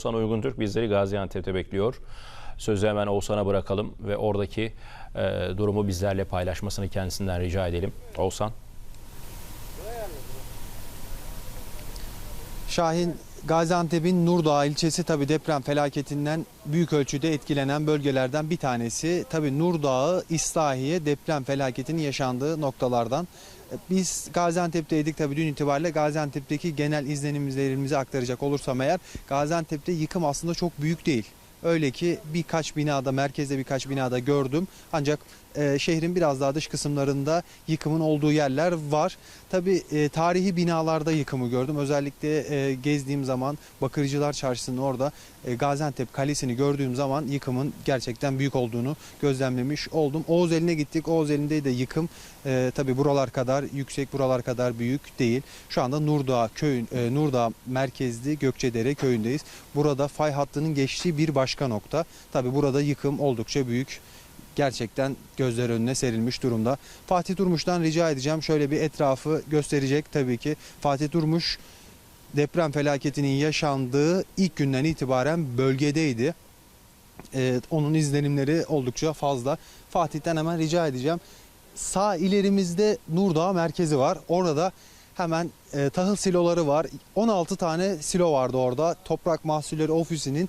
Oğuzhan Uyguntürk bizleri Gaziantep'te bekliyor. Sözü hemen Oğuzhan'a bırakalım ve oradaki e, durumu bizlerle paylaşmasını kendisinden rica edelim. Oğuzhan. Şahin Gaziantep'in Nurdağ ilçesi tabi deprem felaketinden büyük ölçüde etkilenen bölgelerden bir tanesi. Tabi Nurdağ, İslahiye deprem felaketinin yaşandığı noktalardan. Biz Gaziantep'teydik tabi dün itibariyle Gaziantep'teki genel izlenimlerimizi aktaracak olursam eğer Gaziantep'te yıkım aslında çok büyük değil. Öyle ki birkaç binada, merkezde birkaç binada gördüm. Ancak e, şehrin biraz daha dış kısımlarında yıkımın olduğu yerler var. Tabi e, tarihi binalarda yıkımı gördüm. Özellikle e, gezdiğim zaman Bakırcılar Çarşısı'nın orada e, Gaziantep Kalesi'ni gördüğüm zaman yıkımın gerçekten büyük olduğunu gözlemlemiş oldum. Oğuz eline gittik. Oğuz elinde de yıkım e, tabi buralar kadar yüksek, buralar kadar büyük değil. Şu anda Nurdağ köyün e, Nurdağ merkezli Gökçedere köyündeyiz. Burada fay hattının geçtiği bir başka nokta. Tabi burada yıkım oldukça büyük gerçekten gözler önüne serilmiş durumda. Fatih Durmuş'tan rica edeceğim şöyle bir etrafı gösterecek tabii ki. Fatih Durmuş deprem felaketinin yaşandığı ilk günden itibaren bölgedeydi. Ee, onun izlenimleri oldukça fazla. Fatih'ten hemen rica edeceğim. Sağ ilerimizde Nurdağ merkezi var. Orada da hemen e, tahıl siloları var. 16 tane silo vardı orada. Toprak Mahsulleri Ofisi'nin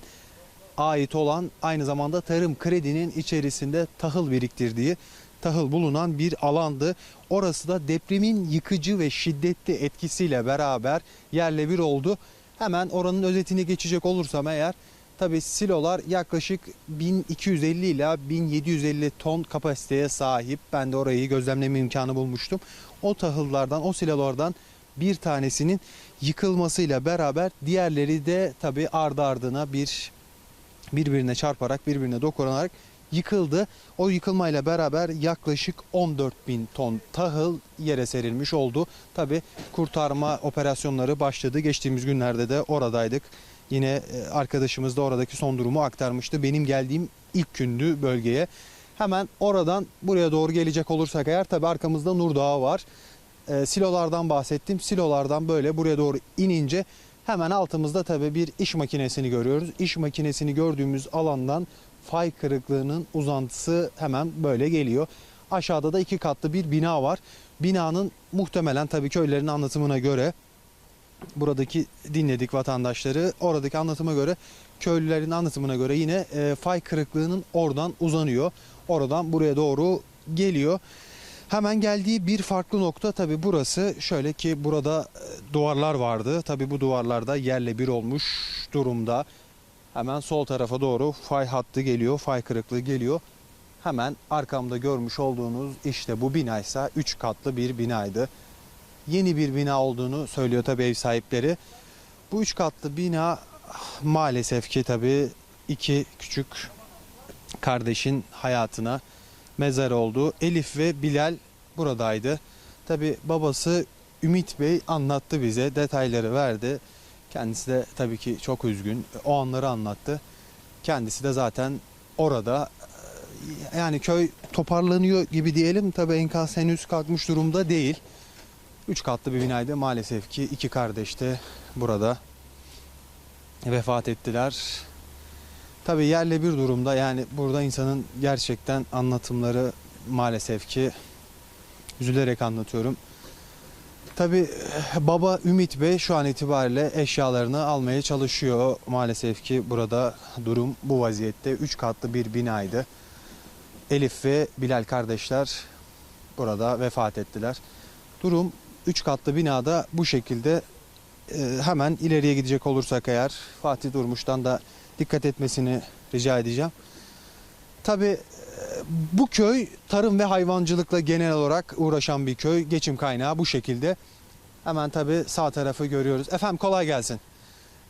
ait olan aynı zamanda tarım kredinin içerisinde tahıl biriktirdiği tahıl bulunan bir alandı. Orası da depremin yıkıcı ve şiddetli etkisiyle beraber yerle bir oldu. Hemen oranın özetini geçecek olursam eğer tabi silolar yaklaşık 1250 ila 1750 ton kapasiteye sahip. Ben de orayı gözlemleme imkanı bulmuştum. O tahıllardan, o silolardan bir tanesinin yıkılmasıyla beraber diğerleri de tabi ardı ardına bir birbirine çarparak birbirine dokunarak yıkıldı. O yıkılmayla beraber yaklaşık 14 bin ton tahıl yere serilmiş oldu. Tabi kurtarma operasyonları başladı. Geçtiğimiz günlerde de oradaydık. Yine e, arkadaşımız da oradaki son durumu aktarmıştı. Benim geldiğim ilk gündü bölgeye. Hemen oradan buraya doğru gelecek olursak eğer tabi arkamızda Nur Dağı var. E, silolardan bahsettim. Silolardan böyle buraya doğru inince Hemen altımızda tabii bir iş makinesini görüyoruz. İş makinesini gördüğümüz alandan fay kırıklığının uzantısı hemen böyle geliyor. Aşağıda da iki katlı bir bina var. Binanın muhtemelen tabii köylerin anlatımına göre buradaki dinledik vatandaşları. Oradaki anlatıma göre köylülerin anlatımına göre yine e, fay kırıklığının oradan uzanıyor. Oradan buraya doğru geliyor. Hemen geldiği bir farklı nokta tabi burası. Şöyle ki burada e, duvarlar vardı. Tabi bu duvarlarda yerle bir olmuş durumda. Hemen sol tarafa doğru fay hattı geliyor, fay kırıklığı geliyor. Hemen arkamda görmüş olduğunuz işte bu binaysa 3 katlı bir binaydı. Yeni bir bina olduğunu söylüyor tabi ev sahipleri. Bu 3 katlı bina maalesef ki tabi iki küçük kardeşin hayatına mezar oldu. Elif ve Bilal buradaydı. Tabi babası Ümit Bey anlattı bize detayları verdi. Kendisi de tabii ki çok üzgün. O anları anlattı. Kendisi de zaten orada e, yani köy toparlanıyor gibi diyelim. Tabi enkaz henüz kalkmış durumda değil. Üç katlı bir binaydı maalesef ki iki kardeş de burada vefat ettiler. Tabii yerle bir durumda yani burada insanın gerçekten anlatımları maalesef ki üzülerek anlatıyorum. Tabii baba Ümit Bey şu an itibariyle eşyalarını almaya çalışıyor. Maalesef ki burada durum bu vaziyette. Üç katlı bir binaydı. Elif ve Bilal kardeşler burada vefat ettiler. Durum üç katlı binada bu şekilde Ee, hemen ileriye gidecek olursak eğer Fatih Durmuş'tan da dikkat etmesini rica edeceğim. Tabii bu köy tarım ve hayvancılıkla genel olarak uğraşan bir köy. Geçim kaynağı bu şekilde. Hemen tabii sağ tarafı görüyoruz. Efendim kolay gelsin.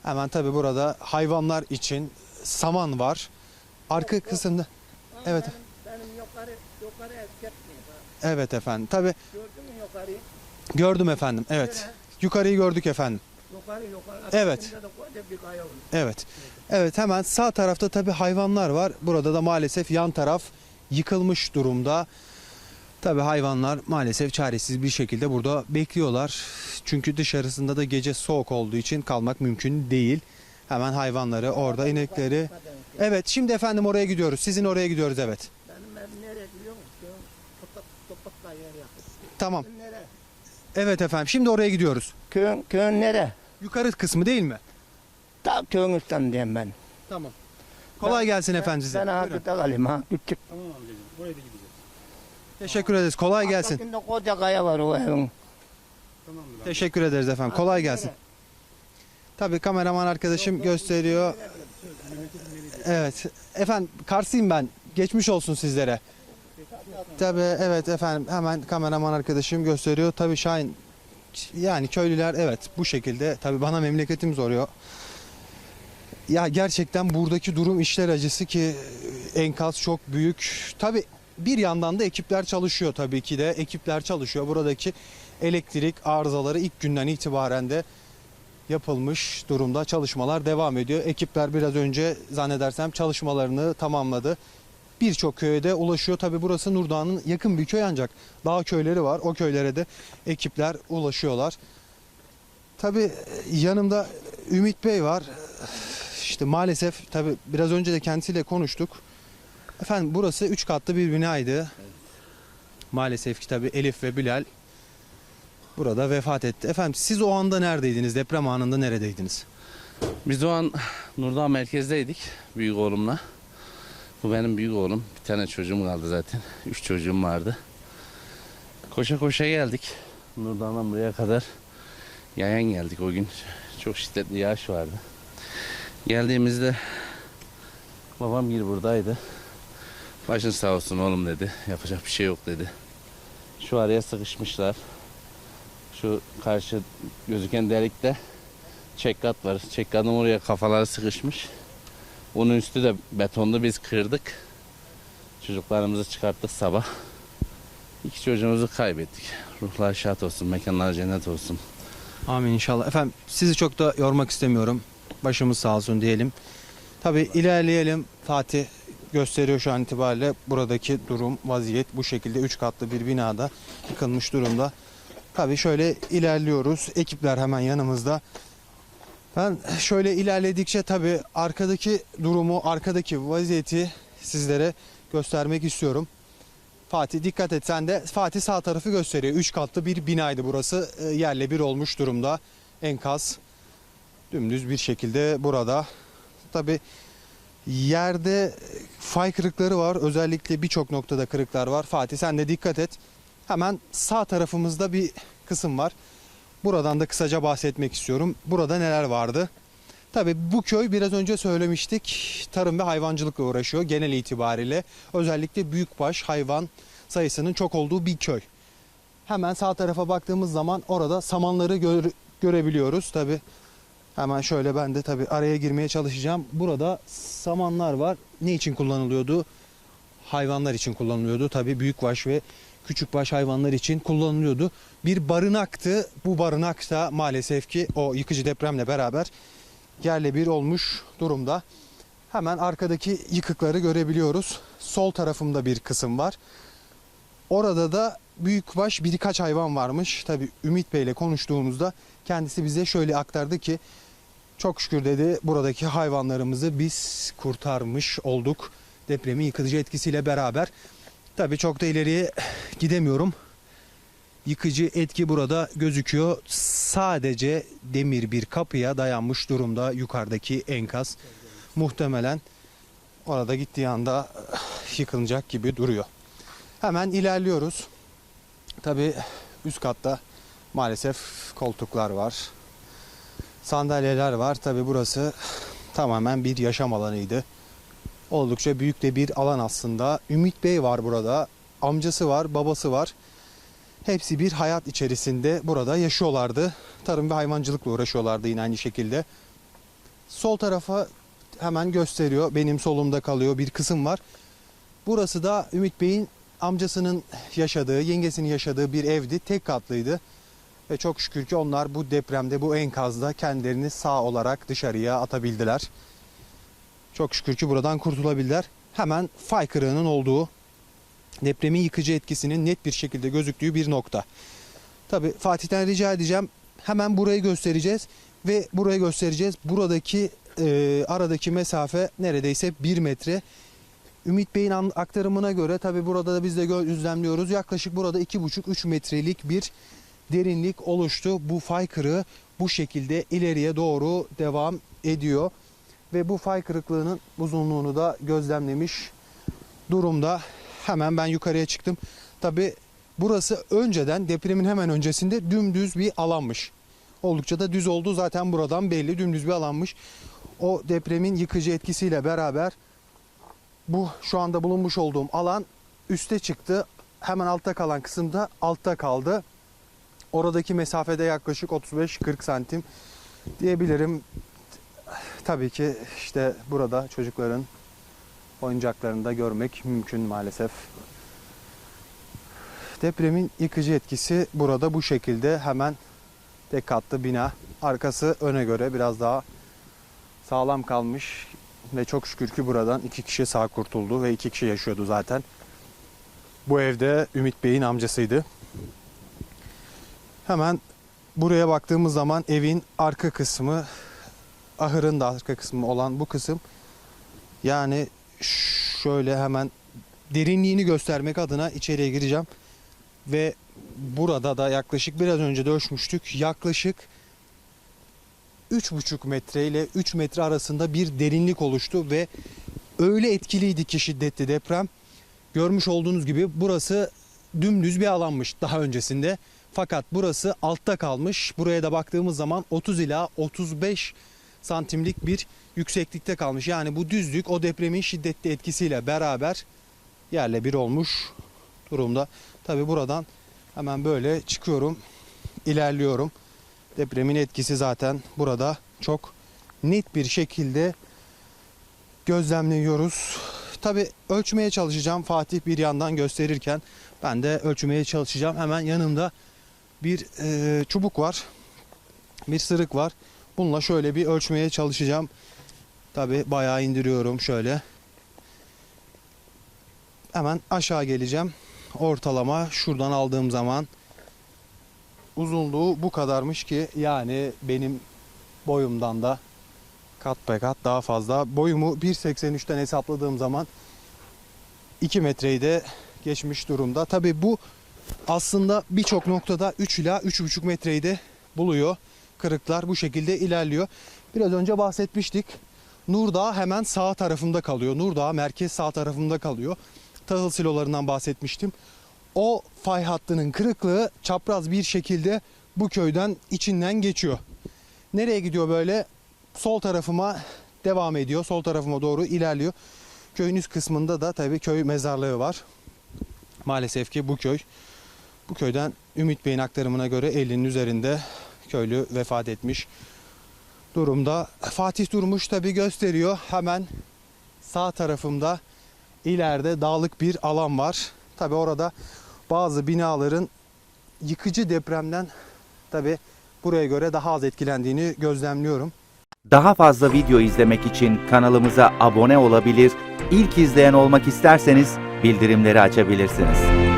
Hemen tabii burada hayvanlar için saman var. Arka kısımda Evet. Benim, benim yukarı, yukarı evet efendim. Tabii Gördün mü yukarıyı? gördüm efendim. Evet. Şöyle, Yukarıyı gördük efendim. Yukarı yukarı. Evet. Evet. Evet hemen sağ tarafta tabii hayvanlar var. Burada da maalesef yan taraf yıkılmış durumda. Tabii hayvanlar maalesef çaresiz bir şekilde burada bekliyorlar. Çünkü dışarısında da gece soğuk olduğu için kalmak mümkün değil. Hemen hayvanları orada inekleri. Evet şimdi efendim oraya gidiyoruz. Sizin oraya gidiyoruz evet. Benim ev nereye biliyor musun? Topak, topakla yer yakın. Tamam. Evet efendim şimdi oraya gidiyoruz. Köyün, köyün nere? Yukarı kısmı değil mi? Ta köyün üstten diyeyim ben. Tamam. Kolay gelsin efendim size. Ben Buyurun. hakikaten kalayım ha. Küçük. Teşekkür ederiz. Kolay gelsin. Arkasında koca kaya var o evin. Teşekkür ederiz efendim. Kolay gelsin. Tabii kameraman arkadaşım gösteriyor. Evet. Efendim Karslıyım ben. Geçmiş olsun sizlere. Tabii evet efendim hemen kameraman arkadaşım gösteriyor. Tabii Şahin yani köylüler evet bu şekilde tabii bana memleketim soruyor. Ya gerçekten buradaki durum işler acısı ki enkaz çok büyük. Tabii bir yandan da ekipler çalışıyor tabii ki de. Ekipler çalışıyor. Buradaki elektrik arızaları ilk günden itibaren de yapılmış durumda. Çalışmalar devam ediyor. Ekipler biraz önce zannedersem çalışmalarını tamamladı. Birçok köye de ulaşıyor. Tabi burası Nurdağ'ın yakın bir köy ancak dağ köyleri var. O köylere de ekipler ulaşıyorlar. Tabi yanımda Ümit Bey var. İşte maalesef tabi biraz önce de kendisiyle konuştuk. Efendim burası 3 katlı bir binaydı. Maalesef ki tabi Elif ve Bilal burada vefat etti. Efendim siz o anda neredeydiniz? Deprem anında neredeydiniz? Biz o an Nurdağ merkezdeydik büyük oğlumla. Bu benim büyük oğlum. Bir tane çocuğum kaldı zaten. Üç çocuğum vardı. Koşa koşa geldik. Nurdağ'dan buraya kadar yayan geldik o gün. Çok şiddetli yağış vardı. Geldiğimizde babam gir buradaydı. Başın sağ olsun oğlum dedi. Yapacak bir şey yok dedi. Şu araya sıkışmışlar. Şu karşı gözüken delikte çekkat var. Çekkatın oraya kafaları sıkışmış. Onun üstü de betonlu biz kırdık. Çocuklarımızı çıkarttık sabah. İki çocuğumuzu kaybettik. Ruhlar şad olsun, mekanlar cennet olsun. Amin inşallah. Efendim sizi çok da yormak istemiyorum. Başımız sağ olsun diyelim. Tabi ilerleyelim. Fatih gösteriyor şu an itibariyle buradaki durum, vaziyet bu şekilde 3 katlı bir binada yıkılmış durumda. Tabi şöyle ilerliyoruz. Ekipler hemen yanımızda. Ben şöyle ilerledikçe tabi arkadaki durumu, arkadaki vaziyeti sizlere göstermek istiyorum. Fatih dikkat et sen de. Fatih sağ tarafı gösteriyor. 3 katlı bir binaydı burası. E, Yerle bir olmuş durumda. Enkaz dümdüz bir şekilde burada. Tabi yerde fay kırıkları var. Özellikle birçok noktada kırıklar var. Fatih sen de dikkat et. Hemen sağ tarafımızda bir kısım var. Buradan da kısaca bahsetmek istiyorum. Burada neler vardı? Tabii bu köy biraz önce söylemiştik. Tarım ve hayvancılıkla uğraşıyor genel itibariyle. Özellikle büyükbaş hayvan sayısının çok olduğu bir köy. Hemen sağ tarafa baktığımız zaman orada samanları gör- görebiliyoruz. Tabii hemen şöyle ben de tabii araya girmeye çalışacağım. Burada samanlar var. Ne için kullanılıyordu? Hayvanlar için kullanılıyordu. Tabii büyükbaş ve küçükbaş hayvanlar için kullanılıyordu. Bir barınaktı. Bu barınak da maalesef ki o yıkıcı depremle beraber yerle bir olmuş durumda. Hemen arkadaki yıkıkları görebiliyoruz. Sol tarafımda bir kısım var. Orada da büyükbaş birkaç hayvan varmış. Tabi Ümit Bey ile konuştuğumuzda kendisi bize şöyle aktardı ki çok şükür dedi buradaki hayvanlarımızı biz kurtarmış olduk. Depremin yıkıcı etkisiyle beraber. Tabi çok da ileriye gidemiyorum. Yıkıcı etki burada gözüküyor. Sadece demir bir kapıya dayanmış durumda yukarıdaki enkaz. Muhtemelen orada gittiği anda eh, yıkılacak gibi duruyor. Hemen ilerliyoruz. Tabi üst katta maalesef koltuklar var. Sandalyeler var. Tabi burası tamamen bir yaşam alanıydı. Oldukça büyük de bir alan aslında. Ümit Bey var burada. Amcası var, babası var. Hepsi bir hayat içerisinde burada yaşıyorlardı. Tarım ve hayvancılıkla uğraşıyorlardı yine aynı şekilde. Sol tarafa hemen gösteriyor. Benim solumda kalıyor bir kısım var. Burası da Ümit Bey'in amcasının yaşadığı, yengesinin yaşadığı bir evdi. Tek katlıydı. Ve çok şükür ki onlar bu depremde, bu enkazda kendilerini sağ olarak dışarıya atabildiler. Çok şükür ki buradan kurtulabildiler. Hemen fay kırığının olduğu, depremin yıkıcı etkisinin net bir şekilde gözüktüğü bir nokta. Tabi Fatih'ten rica edeceğim. Hemen burayı göstereceğiz ve burayı göstereceğiz. Buradaki e, aradaki mesafe neredeyse 1 metre. Ümit Bey'in aktarımına göre tabi burada da biz de gözlemliyoruz. Yaklaşık burada 2,5-3 metrelik bir derinlik oluştu. Bu fay kırığı bu şekilde ileriye doğru devam ediyor. Ve bu fay kırıklığının uzunluğunu da gözlemlemiş durumda. Hemen ben yukarıya çıktım. Tabi burası önceden depremin hemen öncesinde dümdüz bir alanmış. Oldukça da düz oldu zaten buradan belli dümdüz bir alanmış. O depremin yıkıcı etkisiyle beraber bu şu anda bulunmuş olduğum alan üste çıktı. Hemen altta kalan kısımda altta kaldı. Oradaki mesafede yaklaşık 35-40 santim diyebilirim. Tabii ki işte burada çocukların oyuncaklarını da görmek mümkün maalesef. Depremin yıkıcı etkisi burada bu şekilde hemen tek katlı bina. Arkası öne göre biraz daha sağlam kalmış ve çok şükür ki buradan iki kişi sağ kurtuldu ve iki kişi yaşıyordu zaten. Bu evde Ümit Bey'in amcasıydı. Hemen buraya baktığımız zaman evin arka kısmı, ahırın da arka kısmı olan bu kısım yani şöyle hemen derinliğini göstermek adına içeriye gireceğim ve burada da yaklaşık biraz önce de ölçmüştük. Yaklaşık 3,5 metre ile 3 metre arasında bir derinlik oluştu ve öyle etkiliydi ki şiddetli deprem. Görmüş olduğunuz gibi burası dümdüz bir alanmış daha öncesinde. Fakat burası altta kalmış. Buraya da baktığımız zaman 30 ila 35 santimlik bir yükseklikte kalmış. Yani bu düzlük o depremin şiddetli etkisiyle beraber yerle bir olmuş durumda. Tabi buradan hemen böyle çıkıyorum, ilerliyorum. Depremin etkisi zaten burada çok net bir şekilde gözlemliyoruz. Tabi ölçmeye çalışacağım Fatih bir yandan gösterirken ben de ölçmeye çalışacağım. Hemen yanımda bir e, çubuk var, bir sırık var. Bununla şöyle bir ölçmeye çalışacağım. Tabi bayağı indiriyorum şöyle. Hemen aşağı geleceğim. Ortalama şuradan aldığım zaman uzunluğu bu kadarmış ki yani benim boyumdan da kat be kat daha fazla. Boyumu 1.83'ten hesapladığım zaman 2 metreyi de geçmiş durumda. Tabi bu aslında birçok noktada 3 ila 3,5 metreyi de buluyor. Kırıklar bu şekilde ilerliyor. Biraz önce bahsetmiştik. Nurdağ hemen sağ tarafında kalıyor. Nurdağ merkez sağ tarafında kalıyor. Tahıl silolarından bahsetmiştim. O fay hattının kırıklığı çapraz bir şekilde bu köyden içinden geçiyor. Nereye gidiyor böyle? Sol tarafıma devam ediyor. Sol tarafıma doğru ilerliyor. Köyün üst kısmında da tabii köy mezarlığı var. Maalesef ki bu köy bu köyden Ümit Bey'in aktarımına göre 50'nin üzerinde köylü vefat etmiş durumda. Fatih Durmuş tabi gösteriyor. Hemen sağ tarafımda ileride dağlık bir alan var. Tabi orada bazı binaların yıkıcı depremden tabi buraya göre daha az etkilendiğini gözlemliyorum. Daha fazla video izlemek için kanalımıza abone olabilir, ilk izleyen olmak isterseniz bildirimleri açabilirsiniz.